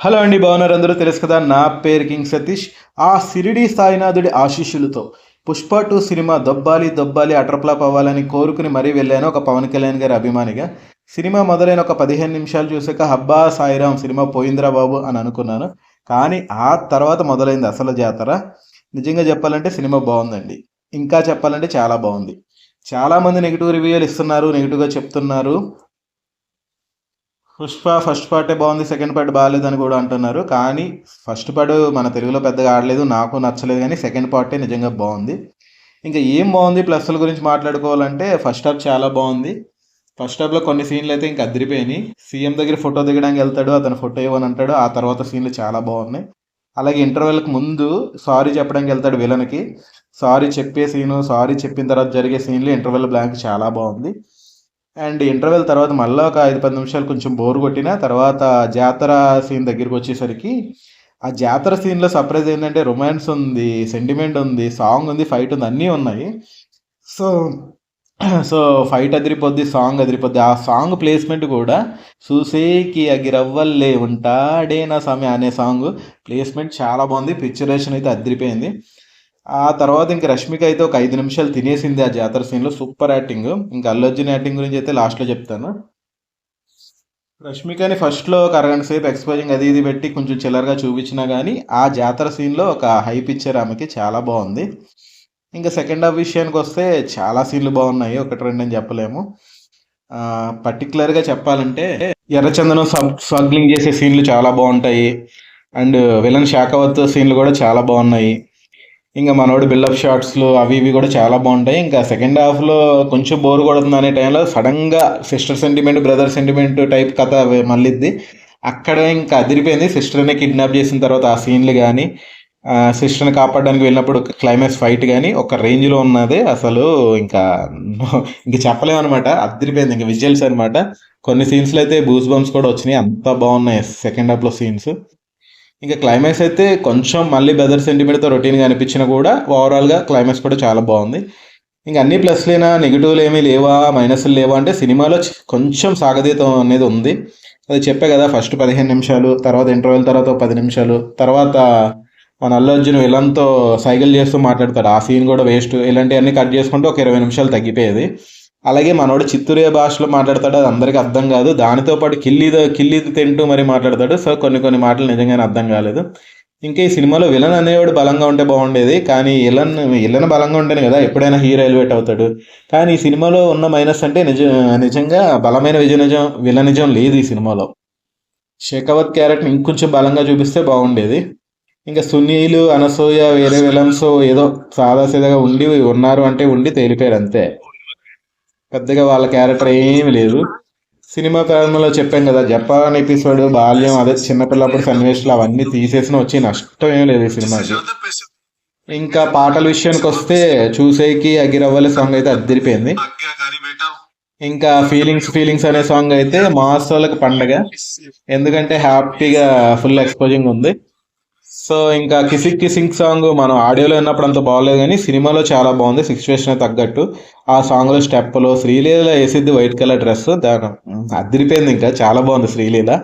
Hello అండి బాగున్నారు అందరూ? తెలుసు కదా నా పేరు కింగ్ సతీష్. ఆ సిరిడి సాయినాథుడి ఆశీస్సులతో పుష్ప టూ సినిమా దొబ్బాలి దొబ్బాలి అటర్ప్లాప్ అవ్వాలని కోరుకుని మరీ వెళ్ళాను ఒక పవన్ కళ్యాణ్ గారి అభిమానిగా. సినిమా మొదలైన ఒక పదిహేను నిమిషాలు చూసాక హబ్బా సాయిరాం సినిమా పోయిందిరా బాబు అని అనుకున్నాను. కానీ ఆ తర్వాత మొదలైంది అసలు జాతర. నిజంగా చెప్పాలంటే సినిమా బాగుందండి. ఇంకా చెప్పాలంటే చాలా బాగుంది. చాలామంది నెగిటివ్ రివ్యూలు ఇస్తున్నారు నెగిటివ్గా చెప్తున్నారు. పుష్ప ఫస్ట్ పార్టే బాగుంది సెకండ్ పార్ట్ బాగాలేదని కూడా అంటున్నారు. కానీ ఫస్ట్ పార్ట్ మన తెలుగులో పెద్దగా ఆడలేదు నాకు నచ్చలేదు కానీ సెకండ్ పార్టే నిజంగా బాగుంది. ఇంకా ఏం బాగుంది ప్లస్ల గురించి మాట్లాడుకోవాలంటే ఫస్ట్ హాఫ్ చాలా బాగుంది. ఫస్ట్ హాఫ్లో కొన్ని సీన్లు అయితే ఇంకా అదిరిపోయినాయి. సీఎం దగ్గర ఫోటో దిగడానికి వెళ్తాడు అతను ఫోటో ఇవ్వని అంటాడు ఆ తర్వాత సీన్లు చాలా బాగున్నాయి. అలాగే ఇంటర్వెల్కి ముందు సారీ చెప్పడానికి వెళ్తాడు విలన్కి. సారీ చెప్పే సీను సారీ చెప్పిన తర్వాత జరిగే సీన్లు ఇంటర్వెల్ బ్లాంక్ చాలా బాగుంది. అండ్ ఇంటర్వెల్ తర్వాత మళ్ళీ ఒక ఐదు పది నిమిషాలు కొంచెం బోర్ కొట్టిన తర్వాత జాతర సీన్ దగ్గరికి వచ్చేసరికి ఆ జాతర సీన్లో సర్ప్రైజ్ ఏంటంటే రొమాన్స్ ఉంది సెంటిమెంట్ ఉంది సాంగ్ ఉంది ఫైట్ ఉంది అన్నీ ఉన్నాయి. సో సో ఫైట్ అదిరిపోద్ది సాంగ్ అదిరిపోద్ది. ఆ సాంగ్ ప్లేస్మెంట్ కూడా చూసేకి అగిరవ్వల్లే ఉంటాడే నా సమయ అనే సాంగ్ ప్లేస్మెంట్ చాలా బాగుంది పిక్చరేషన్ అయితే అదిరిపోయింది. ఆ తర్వాత ఇంక రష్మిక అయితే ఒక ఐదు నిమిషాలు తినేసింది ఆ జాతర సీన్లో. Super acting. ఇంకా అల్లర్జున్ యాక్టింగ్ గురించి అయితే లాస్ట్లో చెప్తాను. రష్మికని ఫస్ట్లో ఒక అరగంట సేపు ఎక్స్పోజింగ్ అది ఇది పెట్టి కొంచెం చిల్లరగా చూపించినా కానీ ఆ జాతర సీన్లో ఒక హై పిక్చర్ ఆమెకి చాలా బాగుంది. ఇంకా సెకండ్ హాఫ్ విషయానికి వస్తే చాలా సీన్లు బాగున్నాయి. ఒకటి రెండు అని చెప్పలేము. పర్టికులర్గా చెప్పాలంటే ఎర్రచందనం స్మగ్లింగ్ చేసే సీన్లు చాలా బాగుంటాయి. అండ్ విలన్ శాఖవత్ సీన్లు కూడా చాలా బాగున్నాయి. ఇంకా మనోడు బిల్డప్ షాట్స్లు అవి ఇవి కూడా చాలా బాగుంటాయి. ఇంకా సెకండ్ హాఫ్లో కొంచెం బోర్ కొడుతుంది అనే టైంలో సడన్గా sister sentiment brother sentiment type కథ మళ్ళీద్ది. అక్కడ ఇంకా అదిరిపోయింది. సిస్టర్ని కిడ్నాప్ చేసిన తర్వాత ఆ సీన్లు కానీ సిస్టర్ని కాపాడడానికి వెళ్ళినప్పుడు క్లైమాక్స్ ఫైట్ కానీ ఒక రేంజ్లో ఉన్నది. అసలు ఇంకా ఇంక చెప్పలేమన్నమాట అదిరిపోయింది ఇంకా విజువల్స్ అనమాట కొన్ని సీన్స్లో అయితే బూస్ బంప్స్ కూడా వచ్చినాయి. అంత బాగున్నాయి సెకండ్ హాఫ్లో సీన్స్. ఇంకా క్లైమాక్స్ అయితే కొంచెం మళ్ళీ బెదర్ సెంటిమెంట్తో రొటీన్గా అనిపించినా కూడా ఓవరాల్గా క్లైమాక్స్ కూడా చాలా బాగుంది. ఇంకా అన్ని ప్లస్లేనా నెగిటివ్లు ఏమీ లేవా మైనస్లు లేవా అంటే సినిమాలో కొంచెం సాగతీతం అనేది ఉంది. అది చెప్పే కదా ఫస్ట్ పదిహేను నిమిషాలు తర్వాత ఇంటర్వెల్ తర్వాత పది నిమిషాలు తర్వాత మన అల్లు అర్జున్ విలన్తో సైకిల్ చేస్తూ మాట్లాడతాడు. ఆ సీన్ కూడా వేస్ట్ ఇలాంటివన్నీ కట్ చేసుకుంటే ఒక ఇరవై నిమిషాలు తగ్గిపోయేది. అలాగే మనోడు చిత్తూరే భాషలో మాట్లాడతాడు అది అందరికీ అర్థం కాదు. దానితో పాటు కిల్లి కిల్లి తింటూ మరి మాట్లాడతాడు. సో కొన్ని కొన్ని మాటలు నిజంగానే అర్థం కాలేదు. ఇంకా ఈ సినిమాలో విలన్ అనేవాడు బలంగా ఉంటే బాగుండేది కానీ విలన్ విలన్ బలంగా ఉంటేనే కదా ఎప్పుడైనా హీరో ఎలివేట్ అవుతాడు. కానీ ఈ సినిమాలో ఉన్న మైనస్ అంటే నిజ నిజంగా బలమైన విజయ నిజం విలనిజం లేదు ఈ సినిమాలో. శేఖవత్ క్యారెక్టర్ ఇంకొంచెం బలంగా చూపిస్తే బాగుండేది. ఇంకా సునీలు అనసూయ వేరే విలన్స్ ఏదో సాదాసీదాగా ఉండి ఉన్నారు అంటే ఉండి తేలిపోయారు అంతే. పెద్దగా వాళ్ళ క్యారెక్టర్ ఏమీ లేదు. సినిమా ప్రారంభంలో చెప్పాం కదా జపాన్ ఎపిసోడ్ బాల్యం అదే చిన్నపిల్లప్పుడు సన్నివేశాలు అవన్నీ తీసేసిన వచ్చి నష్టం ఏం లేదు ఈ సినిమాకి. ఇంకా పాటల విషయానికి వస్తే చూసేకి అగిరవ్వలే సాంగ్ అయితే అద్దరిపోయింది. ఇంకా ఫీలింగ్స్ ఫీలింగ్స్ అనే సాంగ్ అయితే మాసాలకు పండగ. ఎందుకంటే హ్యాపీగా ఫుల్ ఎక్స్పోజింగ్ ఉంది. సో ఇంకా కిసిక్ కిసింగ్ సాంగ్ మనం ఆడియోలో విన్నప్పుడు అంత బాగోలేదు కానీ సినిమాలో చాలా బాగుంది. సిచ్యువేషన్ తగ్గట్టు. ఆ సాంగ్లో స్టెప్లో శ్రీలీల వేసిద్ది వైట్ కలర్ డ్రెస్ దాని అదిరిపోయింది ఇంకా. చాలా బాగుంది శ్రీలీల.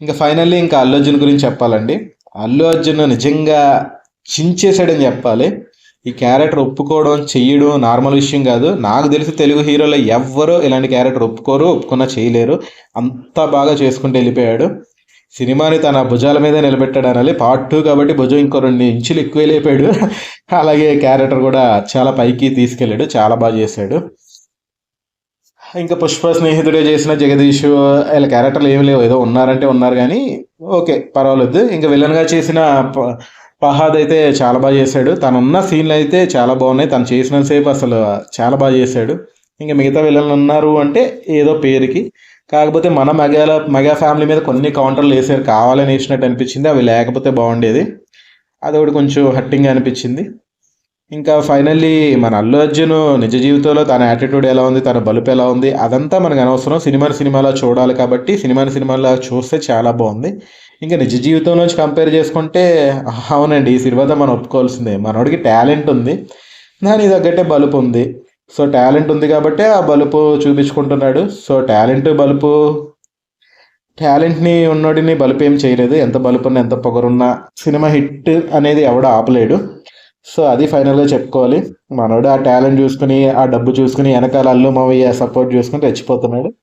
ఇంకా ఫైనల్లీ ఇంకా అల్లు అర్జున్ గురించి చెప్పాలండి. అల్లు అర్జున్ నిజంగా చించేశాడని చెప్పాలి. ఈ క్యారెక్టర్ ఒప్పుకోవడం చెయ్యడం నార్మల్ విషయం కాదు. నాకు తెలిసి తెలుగు హీరోలో ఎవ్వరూ ఇలాంటి క్యారెక్టర్ ఒప్పుకోరు ఒప్పుకున్నా చేయలేరు. అంత బాగా చేసుకుంటూ వెళ్ళిపోయాడు. సినిమాని తన భుజాల మీద నిలబెట్టాడు పార్ట్ టూ కాబట్టి భుజం ఇంకో రెండు ఇంచులు ఎక్కువ లేపాడు. అలాగే క్యారెక్టర్ కూడా చాలా పైకి తీసుకెళ్ళాడు చాలా బాగా చేశాడు. ఇంకా పుష్ప స్నేహితుడే చేసిన జగదీష్ వీళ్ళ క్యారెక్టర్లు ఏమి లేవు. ఏదో ఉన్నారంటే ఉన్నారు కానీ ఓకే పర్వాలేదు. ఇంకా విలన్గా చేసిన పహాద్ అయితే చాలా బాగా చేశాడు. తనున్న సీన్లు అయితే చాలా బాగున్నాయి. తను చేసిన సేపు అసలు చాలా బాగా చేశాడు. ఇంకా మిగతా విలన్లు ఉన్నారు అంటే ఏదో పేరుకి. కాకపోతే మన మెగాల మెగా ఫ్యామిలీ మీద కొన్ని కౌంటర్లు వేసారు. కావాలని వేసినట్టు అనిపించింది. అవి లేకపోతే బాగుండేది. అది ఒకటి కొంచెం హట్టింగ్ అనిపించింది. ఇంకా ఫైనల్లీ మన అల్లు అర్జున్ నిజ జీవితంలో తన యాటిట్యూడ్ ఎలా ఉంది తన బలుపు ఎలా ఉంది అదంతా మనకు అనవసరం. సినిమాని సినిమాలో చూడాలి కాబట్టి సినిమాని సినిమాలో చూస్తే చాలా బాగుంది. ఇంకా నిజ జీవితంలోంచి కంపేర్ చేసుకుంటే అవునండి ఈ సినిమాతో మనం ఒప్పుకోవాల్సిందే. మనోడికి టాలెంట్ ఉంది. దానికి తగ్గట్టే బలుపు ఉంది. సో టాలెంట్ ఉంది కాబట్టి ఆ బలుపు చూపించుకుంటున్నాడు. సో టాలెంట్ బలుపు టాలెంట్ని ఉన్నోడిని బలుపు ఏం చేయలేదు. ఎంత బలుపున్నా ఎంత పొగరున్నా సినిమా హిట్ అనేది ఎవడ ఆపలేడు. సో అది ఫైనల్గా చెప్పుకోవాలి. మనోడు ఆ టాలెంట్ చూసుకుని ఆ డబ్బు చూసుకుని వెనకాల అల్లు మావయ్య సపోర్ట్ చూసుకుని రెచ్చిపోతున్నాడు.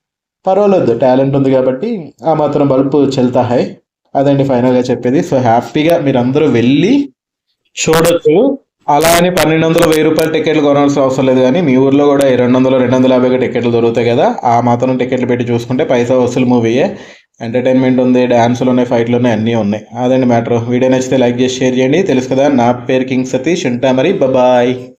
పర్వాలేదు టాలెంట్ ఉంది కాబట్టి ఆ మాత్రం బల్బు చెల్తా హై. అదండి ఫైనల్గా చెప్పేది. సో హ్యాపీగా మీరందరూ వెళ్ళి చూడొచ్చు. అలా అని పన్నెండు వందలు వెయ్యి రూపాయలు టికెట్లు కొనాల్సిన అవసరం లేదు కానీ మీ ఊర్లో కూడా ఈ రెండు వందలు రెండు వందల యాభై టికెట్లు దొరుకుతాయి కదా. ఆ మాత్రం టికెట్లు పెట్టి చూసుకుంటే పైసా వసూలు మూవీయే ఎంటర్టైన్మెంట్ ఉంది డ్యాన్సులు ఉన్నాయి ఫైట్లు ఉన్నాయి అన్నీ ఉన్నాయి. అదండి మ్యాటర్ వీడియో నచ్చితే లైక్ చేసి షేర్ చేయండి. తెలుసు కదా నా పేరు కింగ్ సతీష్. ఉంటా మరి. బాయ్